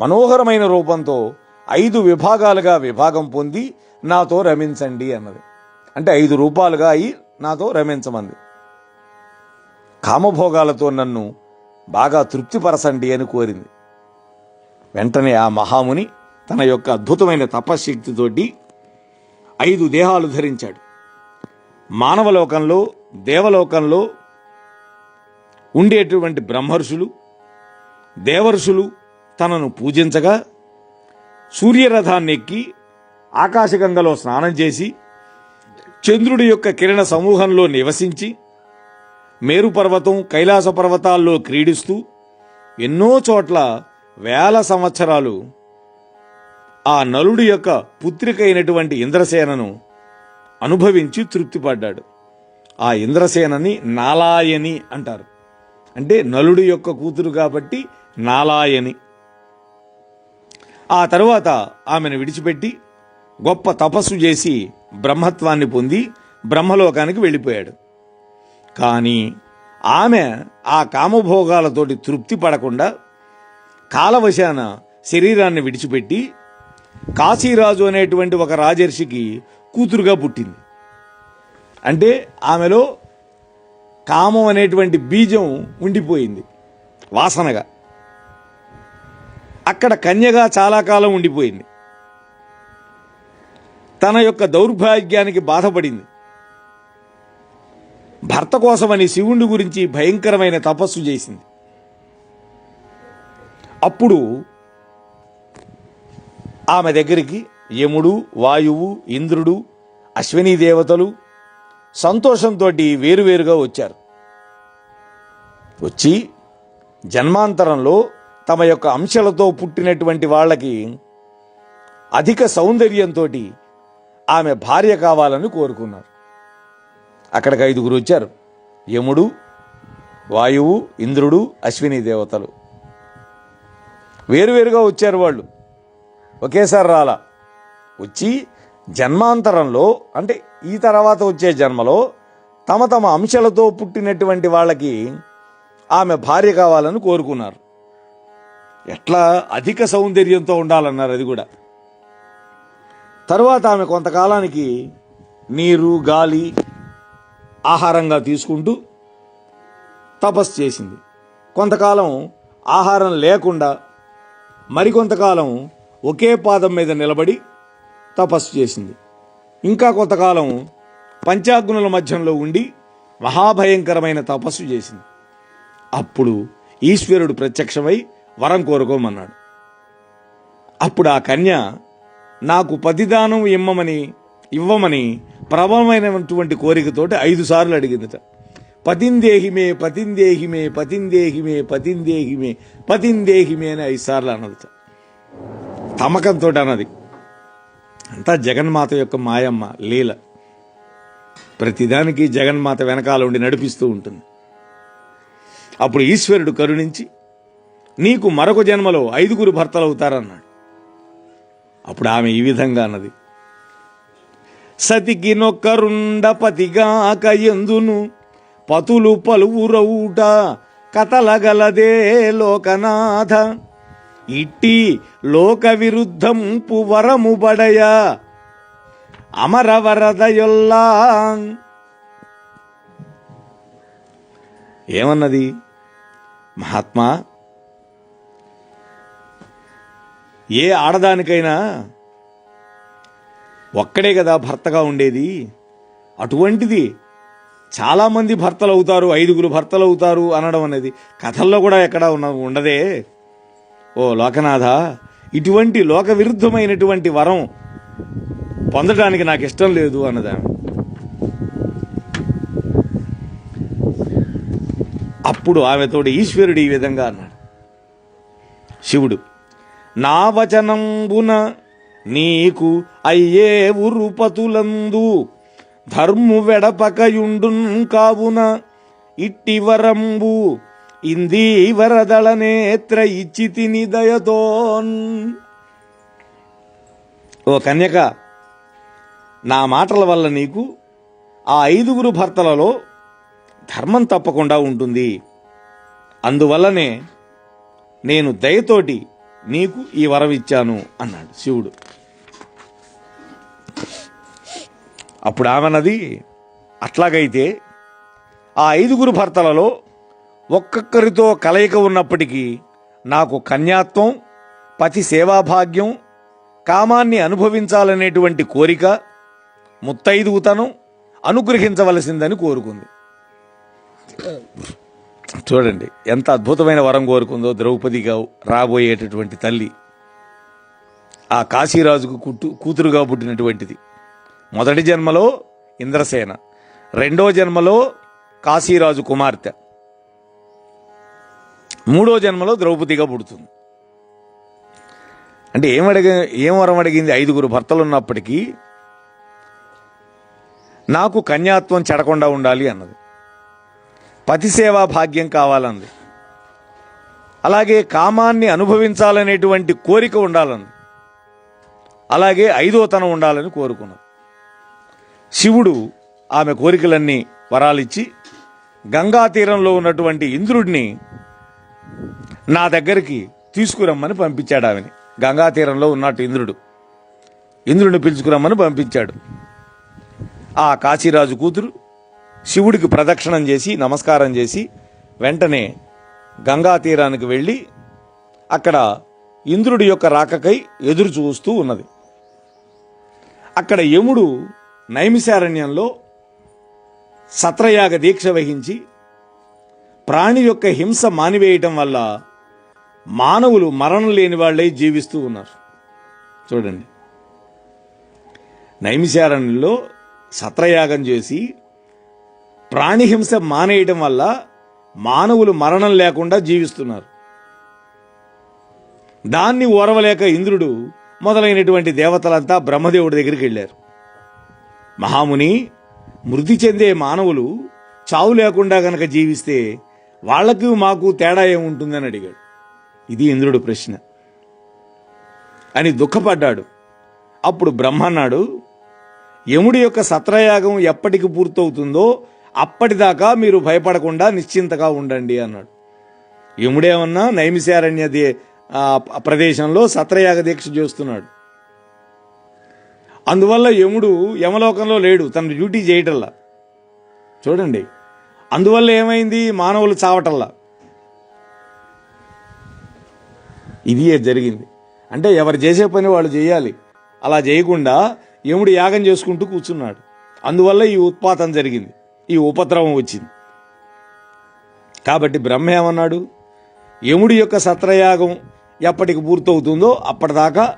మనోహరమైన రూపంతో ఐదు విభాగాలుగా విభాగం పొంది నాతో రమించండి అన్నది. అంటే ఐదు రూపాలుగా అయి నాతో రమించమంది. కామభోగాలతో నన్ను బాగా తృప్తిపరచండి అని కోరింది. వెంటనే ఆ మహాముని తన యొక్క అద్భుతమైన తపశ్శక్తితోటి ఐదు దేహాలు ధరించాడు. మానవలోకంలో దేవలోకంలో ఉండేటువంటి బ్రహ్మర్షులు దేవర్షులు తనను పూజించగా సూర్యరథాన్ని ఎక్కి ఆకాశగంగలో స్నానం చేసి చంద్రుడి యొక్క కిరణ సమూహంలో నివసించి మేరు పర్వతం కైలాస పర్వతాల్లో క్రీడిస్తూ ఎన్నో చోట్ల వేల సంవత్సరాలు ఆ నలుడి యొక్క పుత్రిక అయినటువంటి ఇంద్రసేనను అనుభవించి తృప్తిపడ్డాడు. ఆ ఇంద్రసేనని నాలాయని అంటారు. అంటే నలుడి యొక్క కూతురు కాబట్టి నాలాయని. ఆ తరువాత ఆమెను విడిచిపెట్టి గొప్ప తపస్సు చేసి బ్రహ్మత్వాన్ని పొంది బ్రహ్మలోకానికి వెళ్ళిపోయాడు. కానీ ఆమె ఆ కామభోగాలతోటి తృప్తి పడకుండా కాలవశాన శరీరాన్ని విడిచిపెట్టి కాశీరాజు అనేటువంటి ఒక రాజర్షికి కూతురుగా పుట్టింది. అంటే ఆమెలో కామం అనేటువంటి బీజం ఉండిపోయింది వాసనగా. అక్కడ కన్యగా చాలా కాలం ఉండిపోయింది. తన యొక్క దౌర్భాగ్యానికి బాధపడింది. భర్త కోసమని శివుడి గురించి భయంకరమైన తపస్సు చేసింది. అప్పుడు ఆమె దగ్గరికి యముడు వాయువు ఇంద్రుడు అశ్విని దేవతలు సంతోషంతో వేరువేరుగా వచ్చారు. వచ్చి జన్మాంతరంలో తమ యొక్క అంశాలతో పుట్టినటువంటి వాళ్ళకి అధిక సౌందర్యంతో ఆమె భార్య కావాలని కోరుకున్నారు. అక్కడికి ఐదుగురు వచ్చారు. యముడు వాయువు ఇంద్రుడు అశ్విని దేవతలు. వేరువేరుగా వచ్చారు వాళ్ళు. ఒకేసారి రాలా. వచ్చి జన్మాంతరంలో అంటే ఈ తర్వాత వచ్చే జన్మలో తమ తమ అంశాలతో పుట్టినటువంటి వాళ్ళకి ఆమె భార్య కావాలని కోరుకున్నారు. ఎట్లా అధిక సౌందర్యంతో ఉండాలన్నారు అది కూడా. తరువాత ఆమె కొంతకాలానికి నీరు గాలి ఆహారంగా తీసుకుంటూ తపస్సు చేసింది. కొంతకాలం ఆహారం లేకుండా మరికొంతకాలం ఒకే పాదం మీద నిలబడి తపస్సు చేసింది. ఇంకా కొంతకాలం పంచాగ్నుల మధ్యంలో ఉండి మహాభయంకరమైన తపస్సు చేసింది. అప్పుడు ఈశ్వరుడు ప్రత్యక్షమై వరం కోరుకోమన్నాడు. అప్పుడు ఆ కన్య నాకు పతిదానం ఇమ్మమని ఇవ్వమని ప్రబలమైనటువంటి కోరికతోటి ఐదు సార్లు అడిగిందిట. పతిందేహిమే పతిందేహిమే పతిందేహిమే పతిందేహిమే పతిందేహిమే అని ఐదు సార్లు అన్నదట. తమకంతో అన్నది. అంతా జగన్మాత యొక్క మాయమ్మ లీల. ప్రతిదానికి జగన్మాత వెనకాల ఉండి నడిపిస్తూ ఉంటుంది. అప్పుడు ఈశ్వరుడు కరుణించి నీకు మరొక జన్మలో ఐదుగురు భర్తలు అవుతారన్నాడు అప్పుడు ఆమె ఈ విధంగా అన్నది. సతికి నొక్కరుండ పతిగాక ఎందును? పతులు పలువురవుట కథలగలదే లోకనాథ. ఇట్టి లోక విరుద్ధం వరము బడయ అమరవరదయొల్లా. ఏమన్నది? మహాత్మా ఏ ఆడదానికైనా ఒక్కడే కదా భర్తగా ఉండేది. అటువంటిది చాలామంది భర్తలు అవుతారు ఐదుగురు భర్తలు అవుతారు అనడం అనేది కథల్లో కూడా ఎక్కడ ఉన్న ఉండదే. ఓ లోకనాథ ఇటువంటి లోక విరుద్ధమైనటువంటి వరం పొందడానికి నాకు ఇష్టం లేదు అన్నదా అప్పుడు ఆమెతోడు ఈశ్వరుడు ఈ విధంగా అన్నాడు. శివుడు నా వచనంబున నీకు అయ్యే ఉరుపతులందు ధర్ము వెడపకయుండున్ కావున ఇట్టి వరంబు ఇందీ వరదళ నేత్ర ఇచ్చి తిని దయతోన్. ఓ కన్యక నా మాటల వల్ల నీకు ఆ ఐదుగురు భర్తలలో ధర్మం తప్పకుండా ఉంటుంది. అందువల్లనే నేను దయతోటి నీకు ఈ వరం ఇచ్చాను అన్నాడు శివుడు. అప్పుడు ఆమెనది అట్లాగైతే ఆ ఐదుగురు భర్తలలో ఒక్కొక్కరితో కలయిక ఉన్నప్పటికీ నాకు కన్యాత్వం పతి సేవాభాగ్యం కామాన్ని అనుభవించాలనేటువంటి కోరిక ముత్తైదుగుతనం అనుగ్రహించవలసిందని కోరుకుంది. చూడండి ఎంత అద్భుతమైన వరం కోరుకుందో ద్రౌపదిగా రాబోయేటటువంటి తల్లి. ఆ కాశీరాజుకు కుట్టు కూతురుగా పుట్టినటువంటిది. మొదటి జన్మలో ఇంద్రసేన రెండో జన్మలో కాశీరాజు కుమార్తె. మూడో జన్మలో ద్రౌపదిగా పుడుతుంది. అంటే ఏం ఏం వరం అడిగింది ఐదుగురు భర్తలు ఉన్నప్పటికీ నాకు కన్యాత్వం చెడకుండా ఉండాలి అన్నది. పతిసేవా భాగ్యం కావాలంది. అలాగే కామాన్ని అనుభవించాలనేటువంటి కోరిక ఉండాలంది. అలాగే ఐదోతనం ఉండాలని కోరుకున్నది శివుడు ఆమె కోరికలన్నీ వరాలిచ్చి గంగా తీరంలో ఉన్నటువంటి ఇంద్రుడిని నా దగ్గరికి తీసుకురమ్మని పంపించాడు ఆమెని. గంగా తీరంలో ఉన్నట్టు ఇంద్రుడు. ఇంద్రుడిని పిలుచుకురమ్మని పంపించాడు. ఆ కాశీరాజు కూతురు శివుడికి ప్రదక్షిణం చేసి నమస్కారం చేసి వెంటనే గంగా తీరానికి వెళ్ళి అక్కడ ఇంద్రుడి యొక్క రాకకై ఎదురు చూస్తూ ఉన్నది. అక్కడ యముడు నైమిశారణ్యంలో సత్రయాగ దీక్ష వహించి ప్రాణి యొక్క హింస మానివేయటం వల్ల మానవులు మరణం లేని వాళ్ళై జీవిస్తూ ఉన్నారు. చూడండి. నైమిశారణ్యంలో సత్రయాగం చేసి ప్రాణిహింస మానేయటం వల్ల మానవులు మరణం లేకుండా జీవిస్తున్నారు. దాన్ని ఓరవలేక ఇంద్రుడు మొదలైనటువంటి దేవతలంతా బ్రహ్మదేవుడి దగ్గరికి వెళ్ళారు. మహాముని మృతి చెందే మానవులు చావు లేకుండా గనక జీవిస్తే వాళ్ళకి మాకు తేడా ఏముంటుందని అడిగాడు. ఇది ఇంద్రుడు ప్రశ్న. అని దుఃఖపడ్డాడు. అప్పుడు బ్రహ్మ అన్నాడు యముడి యొక్క సత్రయాగం ఎప్పటికి పూర్తవుతుందో అప్పటిదాకా మీరు భయపడకుండా నిశ్చింతగా ఉండండి అన్నాడు. యముడేమన్నా నైమిశారణ్య దే- ప్రదేశంలో సత్రయాగ దీక్ష చేస్తున్నాడు. అందువల్ల యముడు యమలోకంలో లేడు తన డ్యూటీ చేయటల్లా. చూడండి అందువల్ల ఏమైంది? మానవులు చావటల్లా. ఇది జరిగింది. అంటే ఎవరు చేసే పని వాళ్ళు చేయాలి. అలా చేయకుండా యముడు యాగం చేసుకుంటూ కూర్చున్నాడు. అందువల్ల ఈ ఉత్పాతం జరిగింది. ఈ ఉపద్రవం వచ్చింది. కాబట్టి బ్రహ్మ ఏమన్నాడు? యముడి యొక్క సత్రయాగం ఎప్పటికి పూర్తవుతుందో అప్పటిదాకా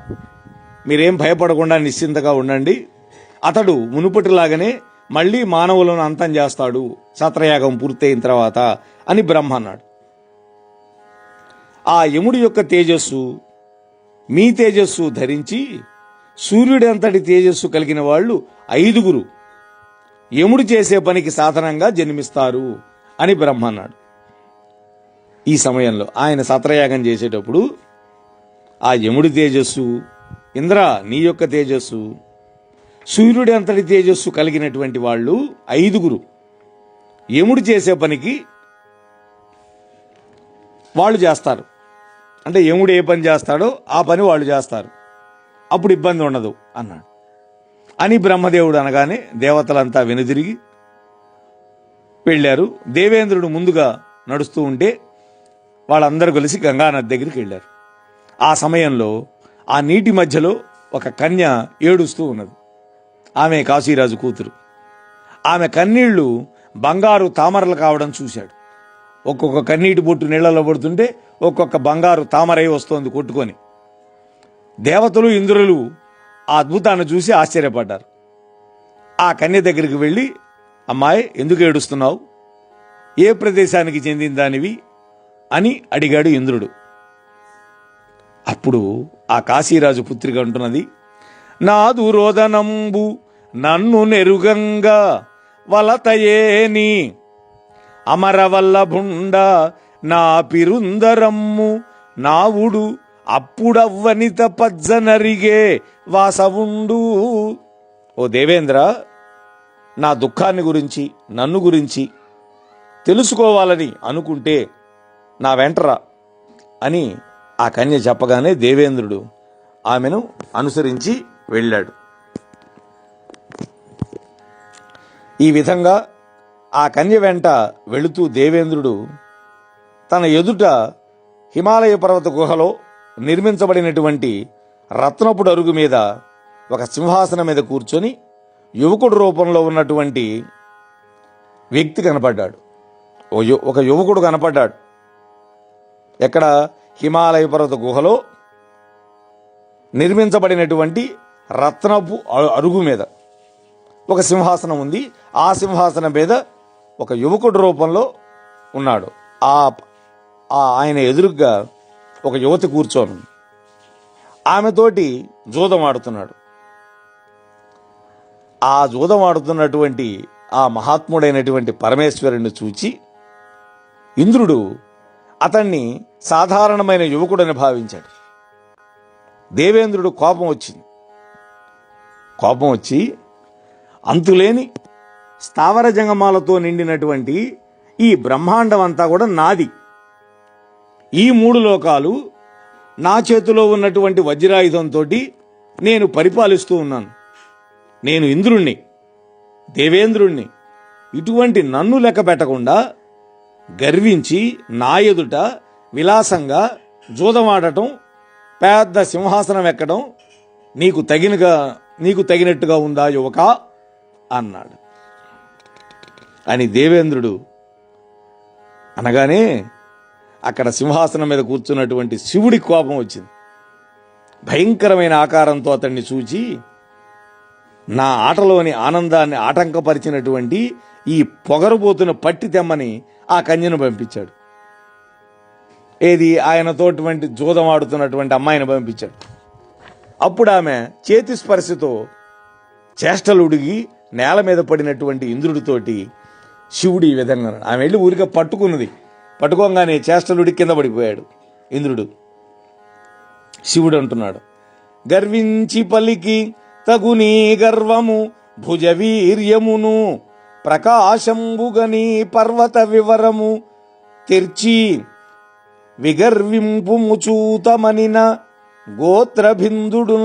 మీరేం భయపడకుండా నిశ్చింతగా ఉండండి. అతడు మునుపటిలాగానే మళ్ళీ మానవులను అంతం చేస్తాడు. సత్రయాగం పూర్తయిన తర్వాత అని బ్రహ్మ అన్నాడు. ఆ యముడి యొక్క తేజస్సు మీ తేజస్సు ధరించి సూర్యుడంతటి తేజస్సు కలిగిన వాళ్ళు ఐదుగురు. యముడు చేసే పనికి సాధనంగా జన్మిస్తారు అని బ్రహ్మ అన్నాడు. ఈ సమయంలో ఆయన సత్రయాగం చేసేటప్పుడు ఆ యముడి తేజస్సు ఇంద్ర నీ యొక్క తేజస్సు సూర్యుడి అంతటి తేజస్సు కలిగినటువంటి వాళ్ళు ఐదుగురు. యముడు చేసే పనికి వాళ్ళు చేస్తారు. అంటే యముడు ఏ పని చేస్తాడో ఆ పని వాళ్ళు చేస్తారు. అప్పుడు ఇబ్బంది ఉండదు అన్నాడు. అని బ్రహ్మదేవుడు అనగానే దేవతలంతా వెనుదిరిగి వెళ్ళారు. దేవేంద్రుడు ముందుగా నడుస్తూ ఉంటే వాళ్ళందరూ కలిసి గంగానది దగ్గరికి వెళ్ళారు. ఆ సమయంలో ఆ నీటి మధ్యలో ఒక కన్య ఏడుస్తూ ఉన్నది. ఆమె కాశీరాజు కూతురు. ఆమె కన్నీళ్ళు బంగారు తామరలు కావడం చూశాడు. ఒక్కొక్క కన్నీటి బొట్టు నీళ్ళలో పడుతుంటే ఒక్కొక్క బంగారు తామరై వస్తోంది కొట్టుకొని. దేవతలు ఇంద్రులు ఆ అద్భుతాన్ని చూసి ఆశ్చర్యపడ్డారు. ఆ కన్య దగ్గరికి వెళ్ళి అమ్మాయి ఎందుకు ఏడుస్తున్నావు? ఏ ప్రదేశానికి చెందిన దానివి? అని అడిగాడు ఇంద్రుడు. అప్పుడు ఆ కాశీరాజు పుత్రిక అంటున్నది నాదు రోదనంబు నన్ను నెరుగంగా వలతయేని అమరవల్లభుండ నా పిరుందరమ్ము నావుడు అప్పుడవ్వనిత పజ్జనరిగే వాసవుండు. ఓ దేవేంద్ర నా దుఃఖాన్ని గురించి నన్ను గురించి తెలుసుకోవాలని అనుకుంటే నా వెంటరా అని ఆ కన్య చెప్పగానే దేవేంద్రుడు ఆమెను అనుసరించి వెళ్ళాడు. ఈ విధంగా ఆ కన్య వెంట వెళుతూ దేవేంద్రుడు తన ఎదుట హిమాలయ పర్వత గుహలో నిర్మించబడినటువంటి రత్నపుడు అరుగు మీద ఒక సింహాసనం మీద కూర్చొని యువకుడు రూపంలో ఉన్నటువంటి వ్యక్తి కనపడ్డాడు. ఓ ఒక యువకుడు కనపడ్డాడు. ఎక్కడ హిమాలయ పర్వత గుహలో నిర్మించబడినటువంటి రత్నపు అరుగు మీద ఒక సింహాసనం ఉంది. ఆ సింహాసనం మీద ఒక యువకుడు రూపంలో ఉన్నాడు. ఆ ఆ ఆయన ఎదురుగ్గా ఒక యువతి కూర్చోను ఆమెతోటి జూదం ఆడుతున్నాడు ఆ జూదం ఆడుతున్నటువంటి ఆ మహాత్ముడైనటువంటి పరమేశ్వరుని చూచి ఇంద్రుడు అతన్ని సాధారణమైన యువకుడని భావించాడు. దేవేంద్రుడు కోపం వచ్చింది. కోపం వచ్చి అంతులేని స్థావర జంగమాలతో నిండినటువంటి ఈ బ్రహ్మాండం అంతా కూడా నాది. ఈ మూడు లోకాలు నా చేతిలో ఉన్నటువంటి వజ్రాయుధంతో నేను పరిపాలిస్తూ ఉన్నాను. నేను ఇంద్రుణ్ణి దేవేంద్రుణ్ణి ఇటువంటి నన్ను లెక్క పెట్టకుండా గర్వించి నా ఎదుట విలాసంగా జూదమాడటం పెద్ద సింహాసనం ఎక్కడం నీకు తగినగా నీకు తగినట్టుగా ఉందా యువక? అన్నాడు. అని దేవేంద్రుడు అనగానే అక్కడ సింహాసనం మీద కూర్చున్నటువంటి శివుడి కోపం వచ్చింది. భయంకరమైన ఆకారంతో అతన్ని చూచి నా ఆటలోని ఆనందాన్ని ఆటంకపరిచినటువంటి ఈ పొగరబోతున్న పట్టి తెమ్మని ఆ కన్యను పంపించాడు. ఏది ఆయనతోటువంటి జూదం ఆడుతున్నటువంటి అమ్మాయిని పంపించాడు. అప్పుడు ఆమె చేతి స్పర్శతో చేష్టలు ఉడిగి నేల మీద పడినటువంటి ఇంద్రుడితోటి శివుడు ఈ విధంగా ఆమె వెళ్ళి ఊరిగా పట్టుకున్నది. పట్టుకోగానే చేష్టలుడి కింద పడిపోయాడు. ఇంద్రుడు శివుడు అంటున్నాడు గర్వించి పలికి తగునీ గర్వము భుజ వీర్యమును ప్రకాశంబుగని పర్వత వివరము తెర్చి విగర్వింపు ముచూతమనిన గోత్రభిందుడు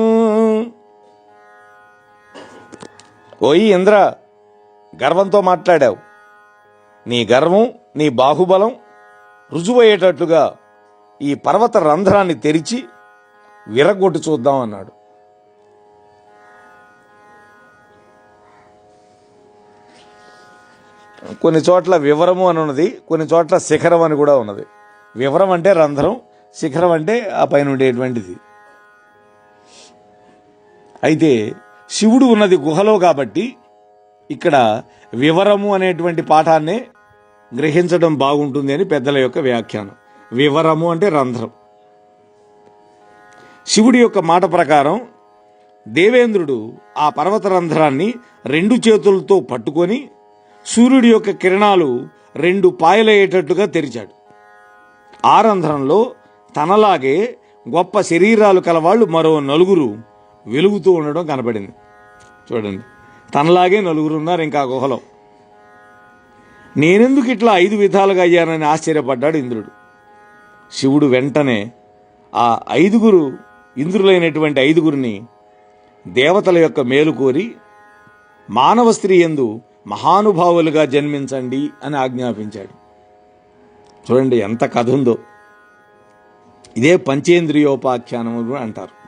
ఓయి ఇంద్ర గర్వంతో మాట్లాడావు. నీ గర్వం నీ బాహుబలం రుజువయ్యేటట్లుగా ఈ పర్వత రంధ్రాన్ని తెరిచి విరగొట్టి చూద్దాం అన్నాడు కొన్ని చోట్ల వివరము అని ఉన్నది కొన్ని చోట్ల శిఖరం అని కూడా ఉన్నది. వివరం అంటే రంధ్రం శిఖరం అంటే ఆ పైన ఉండేటువంటిది. అయితే శివుడు ఉన్నది గుహలో కాబట్టి ఇక్కడ వివరము అనేటువంటి పాఠాన్నే గ్రహించడం బాగుంటుంది అని పెద్దల యొక్క వ్యాఖ్యానం. వివరము అంటే రంధ్రం. శివుడి యొక్క మాట ప్రకారం దేవేంద్రుడు ఆ పర్వత రంధ్రాన్ని రెండు చేతులతో పట్టుకొని సూర్యుడి యొక్క కిరణాలు రెండు పాయలయ్యేటట్టుగా తెరిచాడు. ఆ రంధ్రంలో తనలాగే గొప్ప శరీరాలు కలవాళ్ళు మరో నలుగురు వెలుగుతూ ఉండడం కనపడింది. చూడండి. తనలాగే నలుగురు ఉన్నారు ఇంకా ఆ గుహలో. నేనెందుకు ఇట్లా ఐదు విధాలుగా అయ్యానని ఆశ్చర్యపడ్డాడు ఇంద్రుడు. శివుడు వెంటనే ఆ ఐదుగురు ఇంద్రులైనటువంటి ఐదుగురిని దేవతల యొక్క మేలు కోరి మానవ స్త్రీ ఎందు మహానుభావులుగా జన్మించండి అని ఆజ్ఞాపించాడు. చూడండి ఎంత కథ ఉందో. ఇదే పంచేంద్రియోపాఖ్యానము అంటారు.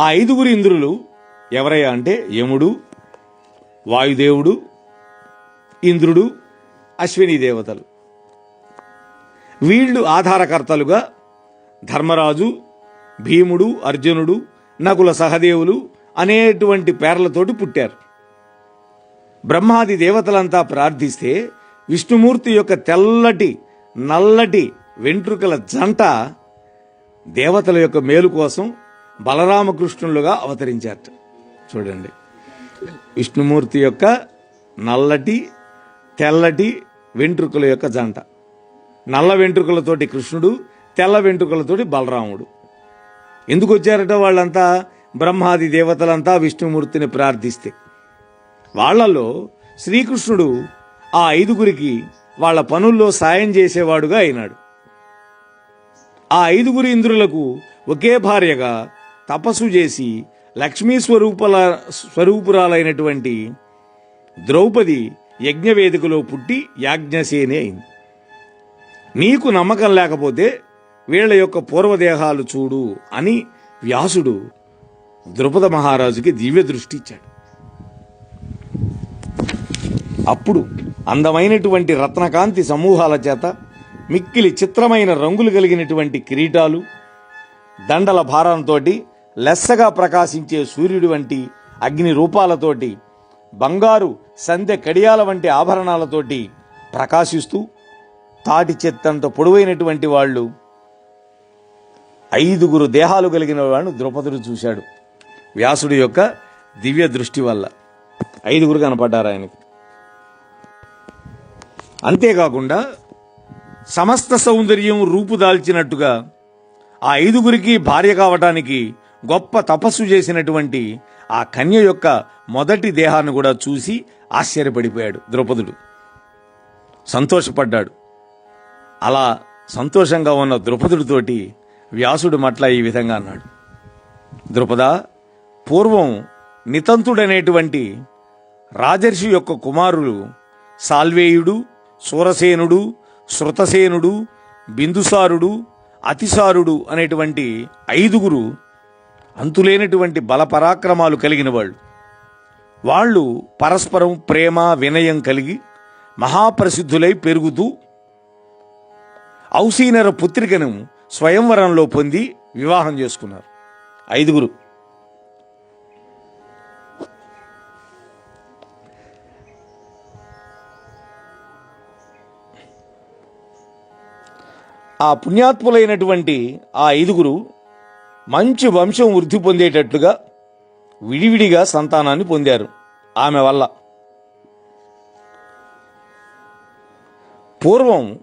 ఆ ఐదుగురు ఇంద్రులు ఎవరయ్యా అంటే యముడు వాయుదేవుడు ఇంద్రుడు అశ్విని దేవతలు. వీళ్ళు ఆధారకర్తలుగా ధర్మరాజు భీముడు అర్జునుడు నకుల సహదేవులు అనేటువంటి పేర్లతోటి పుట్టారు. బ్రహ్మాది దేవతలంతా ప్రార్థిస్తే విష్ణుమూర్తి యొక్క తెల్లటి నల్లటి వెంట్రుకల జంట దేవతల యొక్క మేలు కోసం బలరామకృష్ణులుగా అవతరించారట. చూడండి. విష్ణుమూర్తి యొక్క నల్లటి తెల్లటి వెంట్రుకల యొక్క జంట. నల్ల వెంట్రుకలతోటి కృష్ణుడు తెల్ల వెంట్రుకలతోటి బలరాముడు. ఎందుకు వచ్చారట వాళ్ళంతా? బ్రహ్మాది దేవతలంతా విష్ణుమూర్తిని ప్రార్థిస్తే. వాళ్ళలో శ్రీకృష్ణుడు ఆ ఐదుగురికి వాళ్ళ పనుల్లో సాయం చేసేవాడుగా అయినాడు. ఆ ఐదుగురు ఇంద్రులకు ఒకే భార్యగా తపస్సు చేసి లక్ష్మీ స్వరూపల స్వరూపురాలైనటువంటి ద్రౌపది యజ్ఞవేదికలో పుట్టి యాజ్ఞసేని అయింది. నీకు నమ్మకం లేకపోతే వీళ్ళ యొక్క పూర్వదేహాలు చూడు అని వ్యాసుడు ద్రుపద మహారాజుకి దివ్య దృష్టి ఇచ్చాడు. అప్పుడు అందమైనటువంటి రత్నకాంతి సమూహాల చేత మిక్కిలి చిత్రమైన రంగులు కలిగినటువంటి కిరీటాలు దండల భారంతో లెస్సగా ప్రకాశించే సూర్యుడి వంటి అగ్ని రూపాలతోటి బంగారు సంధ్య కడియాల వంటి ఆభరణాలతోటి ప్రకాశిస్తూ తాటి చెత్తంత పొడవైనటువంటి వాళ్ళు ఐదుగురు దేహాలు కలిగిన వాడు ద్రౌపదుడు చూశాడు. వ్యాసుడి యొక్క దివ్య దృష్టి వల్ల ఐదుగురు కనపడ్డారు ఆయనకి. అంతేకాకుండా సమస్త సౌందర్యం రూపుదాల్చినట్టుగా ఆ ఐదుగురికి భార్య కావటానికి గొప్ప తపస్సు చేసినటువంటి ఆ కన్య యొక్క మొదటి దేహాన్ని కూడా చూసి ఆశ్చర్యపడిపోయాడు ద్రౌపదుడు. సంతోషపడ్డాడు. అలా సంతోషంగా ఉన్న ద్రుపదుడితోటి వ్యాసుడు మట్ల ఈ విధంగా అన్నాడు. ద్రుపద పూర్వం నితంతుడనేటువంటి రాజర్షి యొక్క కుమారులు సాల్వేయుడు సూరసేనుడు శృతసేనుడు బిందుసారుడు అతిసారుడు అనేటువంటి ఐదుగురు అంతులేనటువంటి బలపరాక్రమాలు కలిగిన వాళ్ళు. వాళ్ళు పరస్పరం ప్రేమ వినయం కలిగి మహాప్రసిద్ధులై పెరుగుతూ ఔసీనర పుత్రికను స్వయంవరంలో పొంది వివాహం చేసుకున్నారు. ఐదుగురు. ఆ పుణ్యాత్ములైనటువంటి ఆ ఐదుగురు మంచి వంశం వృద్ధి పొందేటట్లుగా విడివిడిగా సంతానాన్ని పొందారు. ఆమె వల్ల పూర్వం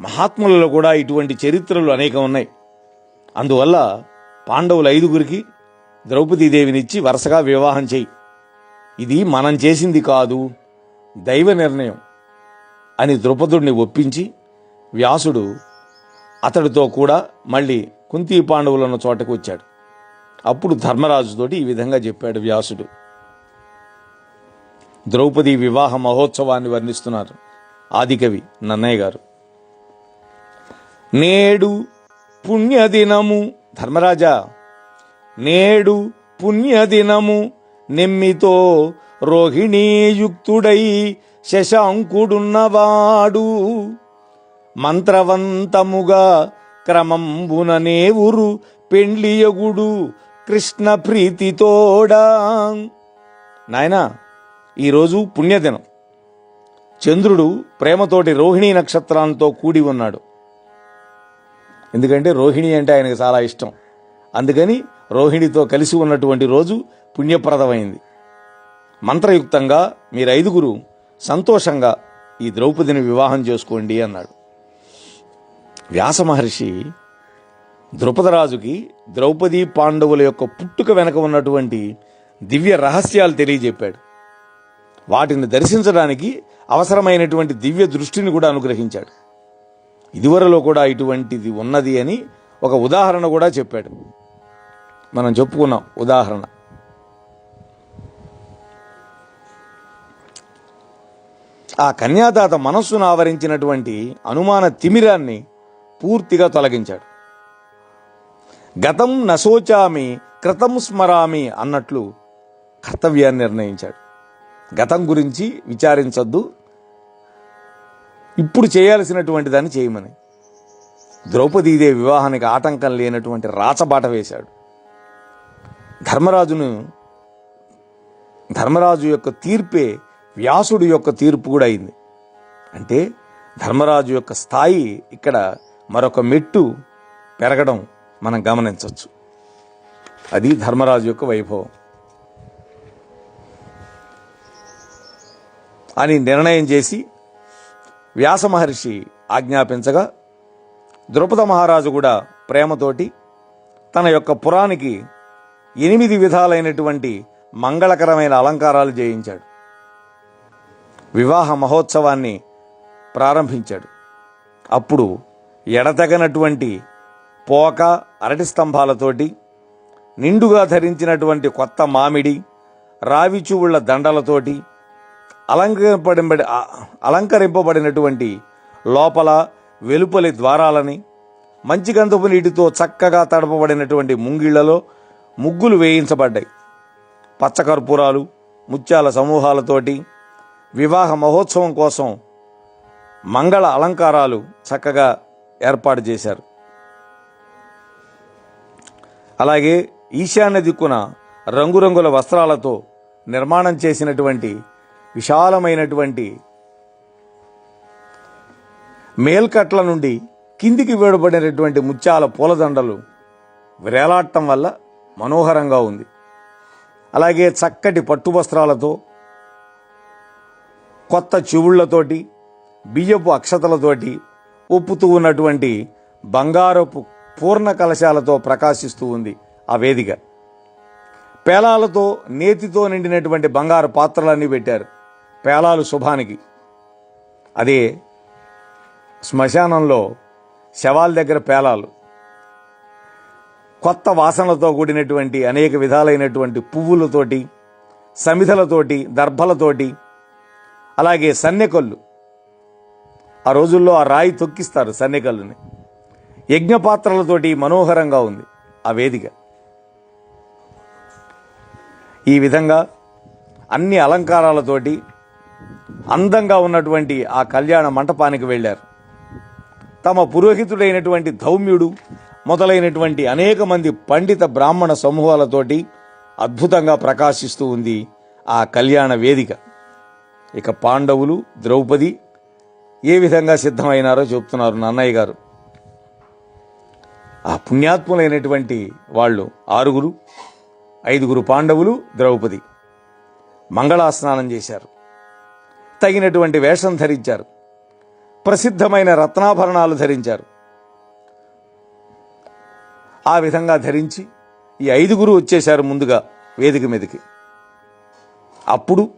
మహాత్ములలో కూడా ఇటువంటి చరిత్రలు అనేకం ఉన్నాయి. అందువల్ల పాండవులు ఐదుగురికి ద్రౌపదీదేవినిచ్చి వరుసగా వివాహం చేయి. ఇది మనం చేసింది కాదు దైవ నిర్ణయం అని ద్రుపదుడిని ఒప్పించి వ్యాసుడు అతడితో కూడా మళ్ళీ కుంతి పాండవులున్న చోటకు వచ్చాడు. అప్పుడు ధర్మరాజుతోటి ఈ విధంగా చెప్పాడు వ్యాసుడు. ద్రౌపది వివాహ మహోత్సవాన్ని వర్ణిస్తున్నారు ఆదికవి నన్నయ్య గారు. నేడు పుణ్యదినము ధర్మరాజా నేడు పుణ్యదినము నెమ్మితో రోహిణీయుక్తుడై శశాంకుడున్నవాడు. మంత్రవంతముగా క్రమంబుననేవురు పెండ్లియగుడు కృష్ణ ప్రీతితోడా నాయనా ఈరోజు పుణ్యదినం. చంద్రుడు ప్రేమతోటి రోహిణీ నక్షత్రాలతో కూడి ఉన్నాడు. ఎందుకంటే రోహిణి అంటే ఆయనకు చాలా ఇష్టం. అందుకని రోహిణితో కలిసి ఉన్నటువంటి రోజు పుణ్యప్రదమైంది. మంత్రయుక్తంగా మీరు ఐదుగురు సంతోషంగా ఈ ద్రౌపదిని వివాహం చేసుకోండి అన్నాడు. వ్యాస మహర్షి ద్రుపదరాజుకి ద్రౌపది పాండవుల యొక్క పుట్టుక వెనక ఉన్నటువంటి దివ్య రహస్యాలు తెలియజెప్పాడు. వాటిని దర్శించడానికి అవసరమైనటువంటి దివ్య దృష్టిని కూడా అనుగ్రహించాడు. ఇదివరలో కూడా ఇటువంటిది ఉన్నది అని ఒక ఉదాహరణ కూడా చెప్పాడు. మనం చెప్పుకున్నాం ఉదాహరణ. ఆ కన్యాదాత మనస్సును ఆవరించినటువంటి అనుమాన తిమిరాన్ని పూర్తిగా తొలగించాడు. గతం నశోచామి కృతం స్మరామి అన్నట్లు కర్తవ్యాన్ని నిర్ణయించాడు. గతం గురించి విచారించద్దు. ఇప్పుడు చేయాల్సినటువంటి దాన్ని చేయమని. ద్రౌపదీదేవి వివాహానికి ఆటంకం లేనటువంటి రాచబాట వేశాడు. ధర్మరాజును ధర్మరాజు యొక్క తీర్పే వ్యాసుడు యొక్క తీర్పు కూడా అయింది. అంటే ధర్మరాజు యొక్క స్థాయి ఇక్కడ మరొక మెట్టు పెరగడం మనం గమనించవచ్చు. అది ధర్మరాజు యొక్క వైభవం. అని నిర్ణయం చేసి వ్యాస మహర్షి ఆజ్ఞాపించగా ద్రుపద మహారాజు కూడా ప్రేమతోటి తన యొక్క పురానికి ఎనిమిది విధాలైనటువంటి మంగళకరమైన అలంకారాలు చేయించాడు. వివాహ మహోత్సవాన్ని ప్రారంభించాడు. అప్పుడు ఎడతెగనటువంటి పోక అరటి స్తంభాలతోటి నిండుగా ధరించినటువంటి కొత్త మామిడి రావి చూవుళ్ళ దండలతోటి అలంకరింపబడి అలంకరింపబడినటువంటి లోపల వెలుపలి ద్వారాలని మంచి గంధపు నీటితో చక్కగా తడపబడినటువంటి ముంగిళ్ళలో ముగ్గులు వేయించబడ్డాయి. పచ్చకర్పూరాలు ముత్యాల సమూహాలతోటి వివాహ మహోత్సవం కోసం మంగళ అలంకారాలు చక్కగా ఏర్పాటు చేశారు. అలాగే ఈశాన్య దిక్కున రంగురంగుల వస్త్రాలతో నిర్మాణం చేసినటువంటి విశాలమైనటువంటి మేల్కట్ల నుండి కిందికి వేడబడినటువంటి ముత్యాల పూలదండలు వేలాడటం వల్ల మనోహరంగా ఉంది. అలాగే చక్కటి పట్టు వస్త్రాలతో కొత్త చెవుళ్ళతోటి బియ్యపు అక్షతలతోటి ఒప్పుతూ ఉన్నటువంటి బంగారపు పూర్ణ కలశాలతో ప్రకాశిస్తూ ఉంది ఆ వేదిక. పేలాలతో నేతితో నిండినటువంటి బంగారు పాత్రలన్నీ పెట్టారు. పేలాలు శుభానికి. అదే శ్మశానంలో శవాల దగ్గర పేలాలు. కొత్త వాసనలతో కూడినటువంటి అనేక విధాలైనటువంటి పువ్వులతోటి సమిధలతోటి దర్భలతోటి అలాగే సన్నెకొల్లు ఆ రోజుల్లో ఆ రాయి తొక్కిస్తారు సన్నికల్లుని యజ్ఞపాత్రలతోటి మనోహరంగా ఉంది ఆ వేదిక. ఈ విధంగా అన్ని అలంకారాలతోటి అందంగా ఉన్నటువంటి ఆ కళ్యాణ మంటపానికి వెళ్ళారు. తమ పురోహితుడైనటువంటి ధౌమ్యుడు మొదలైనటువంటి అనేక మంది పండిత బ్రాహ్మణ సమూహాలతోటి అద్భుతంగా ప్రకాశిస్తూ ఉంది ఆ కళ్యాణ వేదిక. ఇక పాండవులు ద్రౌపది ఏ విధంగా సిద్ధమైనారో చెప్తున్నారు నన్నయ్య గారు. ఆ పుణ్యాత్ములైనటువంటి వాళ్ళు ఆరుగురు ఐదుగురు పాండవులు ద్రౌపది మంగళాస్నానం చేశారు. తగినటువంటి వేషం ధరించారు. ప్రసిద్ధమైన రత్నాభరణాలు ధరించారు. ఆ విధంగా ధరించి ఈ ఐదుగురు వచ్చేశారు ముందుగా వేదిక మీదకి. అప్పుడు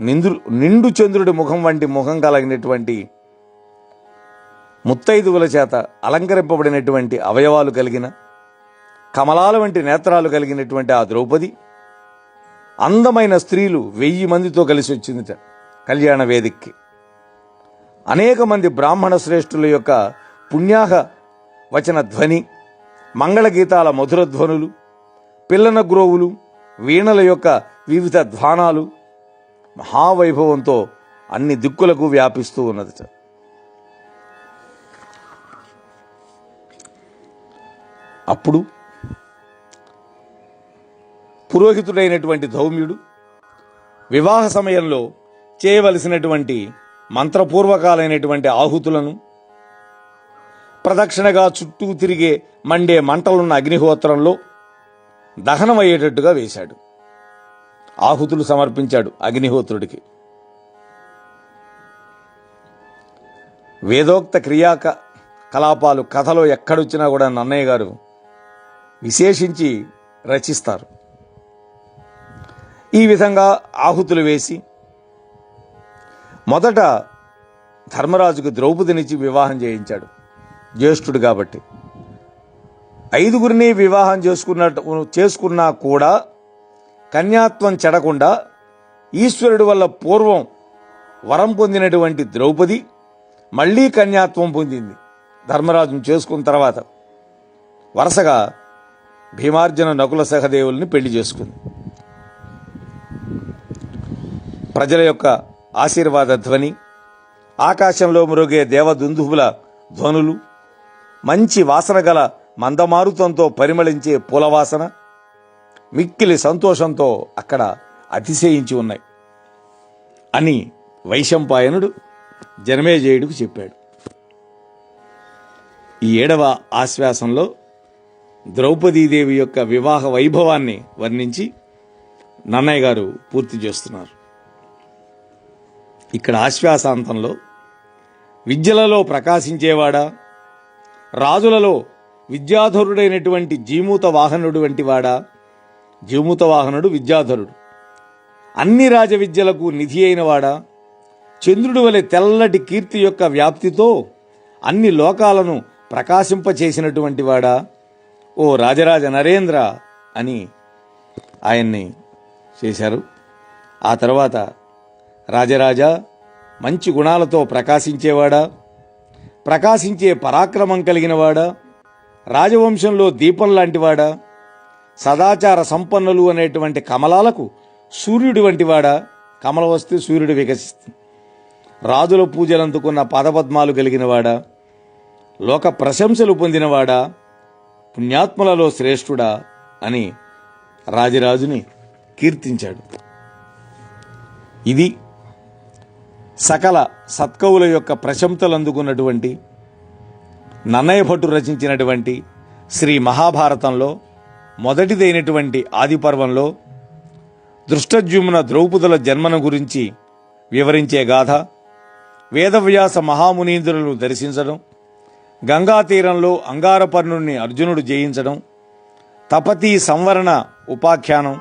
నిందు నిండు చంద్రుడి ముఖం వంటి ముఖం కలిగినటువంటి ముత్తైదువుల చేత అలంకరింపబడినటువంటి అవయవాలు కలిగిన కమలాల వంటి నేత్రాలు కలిగినటువంటి ఆ ద్రౌపది అందమైన స్త్రీలు వెయ్యి మందితో కలిసి వచ్చిందిట కళ్యాణ వేదికకి. అనేక మంది బ్రాహ్మణ శ్రేష్ఠుల యొక్క పుణ్యాహ వచన ధ్వని మంగళగీతాల మధుర ధ్వనులు పిల్లన గ్రోవులు వీణల యొక్క వివిధ ధ్వానాలు మహావైభవంతో అన్ని దిక్కులకు వ్యాపిస్తూ ఉన్నదట. అప్పుడు పురోహితుడైనటువంటి ధౌమ్యుడు వివాహ సమయంలో చేయవలసినటువంటి మంత్రపూర్వకాలైనటువంటి ఆహుతులను ప్రదక్షిణగా చుట్టూ తిరిగే మండే మంటలున్న అగ్నిహోత్రంలో దహనమయ్యేటట్టుగా వేశాడు. ఆహుతులు సమర్పించాడు అగ్నిహోత్రుడికి. వేదోక్త క్రియాక కలాపాలు కథలో ఎక్కడొచ్చినా కూడా నన్నయ్య గారు విశేషించి రచిస్తారు. ఈ విధంగా ఆహుతులు వేసి మొదట ధర్మరాజుకు ద్రౌపదినిచ్చి వివాహం చేయించాడు. జ్యేష్ఠుడు కాబట్టి. ఐదుగురిని వివాహం చేసుకున్నట్టు చేసుకున్నా కూడా కన్యాత్వం చెడకుండా ఈశ్వరుడు వల్ల పూర్వం వరం పొందినటువంటి ద్రౌపది మళ్ళీ కన్యాత్వం పొందింది. ధర్మరాజును చేసుకున్న తర్వాత వరుసగా భీమార్జున నకుల సహదేవుల్ని పెళ్ళి చేసుకుంది. ప్రజల యొక్క ఆశీర్వాద ధ్వని ఆకాశంలో మురుగే దేవదుందుభుల ధ్వనులు మంచి వాసన గల మందమారుతంతో పరిమళించే పూలవాసన మిక్కిలి సంతోషంతో అక్కడ అతిశయించి ఉన్నాయి అని వైశంపాయనుడు జనమేజయుడికి చెప్పాడు. ఈ ఏడవ ఆశ్వాసంలో ద్రౌపదీదేవి యొక్క వివాహ వైభవాన్ని వర్ణించి నన్నయ్య గారు పూర్తి చేస్తున్నారు. ఇక్కడ ఆశ్వాసాంతంలో విద్యలలో ప్రకాశించేవాడా రాజులలో విద్యాధరుడైనటువంటి జీమూత వాహనుడు వంటి వాడా జీమూత వాహనుడు విద్యాధరుడు. అన్ని రాజ విద్యలకు నిధి అయినవాడా చంద్రుడు వలె తెల్లటి కీర్తి యొక్క వ్యాప్తితో అన్ని లోకాలను ప్రకాశింపచేసినటువంటి వాడా ఓ రాజరాజ నరేంద్ర అని ఆయన్ని చేశారు. ఆ తర్వాత రాజరాజా మంచి గుణాలతో ప్రకాశించేవాడా ప్రకాశించే పరాక్రమం కలిగినవాడా రాజవంశంలో దీపం లాంటివాడా సదాచార సంపన్నులు అనేటువంటి కమలాలకు సూర్యుడి వంటివాడా కమల వస్తే సూర్యుడు వికసిస్తుంది. రాజుల పూజలు అందుకున్న పదపద్మాలు కలిగినవాడా లోక ప్రశంసలు పొందినవాడా పుణ్యాత్ములలో శ్రేష్ఠుడా అని రాజరాజుని కీర్తించాడు. ఇది సకల సత్కవుల యొక్క ప్రశంసలు అందుకున్నటువంటి నన్నయ్య భట్టు రచించినటువంటి శ్రీ మహాభారతంలో మొదటిదైనటువంటి ఆదిపర్వంలో దృష్టజ్యుమ్న ద్రౌపదుల జన్మను గురించి వివరించే గాథ వేదవ్యాస మహామునీంద్రులను దర్శించడం గంగా తీరంలో అంగారపర్ణుడిని అర్జునుడు జయించడం తపతి సంవరణ ఉపాఖ్యానం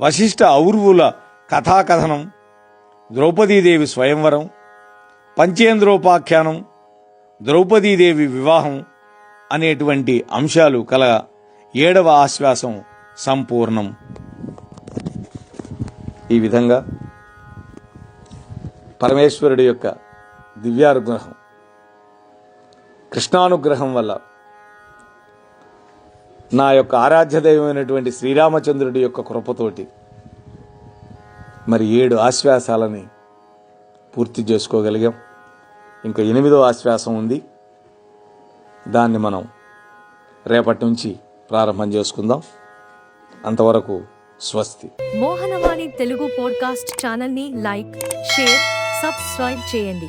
వశిష్ఠ ఔర్వుల కథాకథనం ద్రౌపదీదేవి స్వయంవరం పంచేంద్రోపాఖ్యానం ద్రౌపదీదేవి వివాహం అనేటువంటి అంశాలు కల ఏడవ ఆశ్వాసం సంపూర్ణం. ఈ విధంగా పరమేశ్వరుడి యొక్క దివ్యానుగ్రహం కృష్ణానుగ్రహం వల్ల నా యొక్క ఆరాధ్య దైవమైనటువంటి శ్రీరామచంద్రుడి యొక్క కృపతోటి మరి ఏడు ఆశ్వాసాలని పూర్తి చేసుకోగలిగాం. ఇంకా ఎనిమిదో ఆశ్వాసం ఉంది. దాన్ని మనం రేపటి నుంచి ప్రారంభం చేసుకుందాం. అంతవరకు స్వస్తి. మోహనవాణి తెలుగు పోడ్కాస్ట్ ఛానల్ని లైక్ షేర్ సబ్స్క్రైబ్ చేయండి.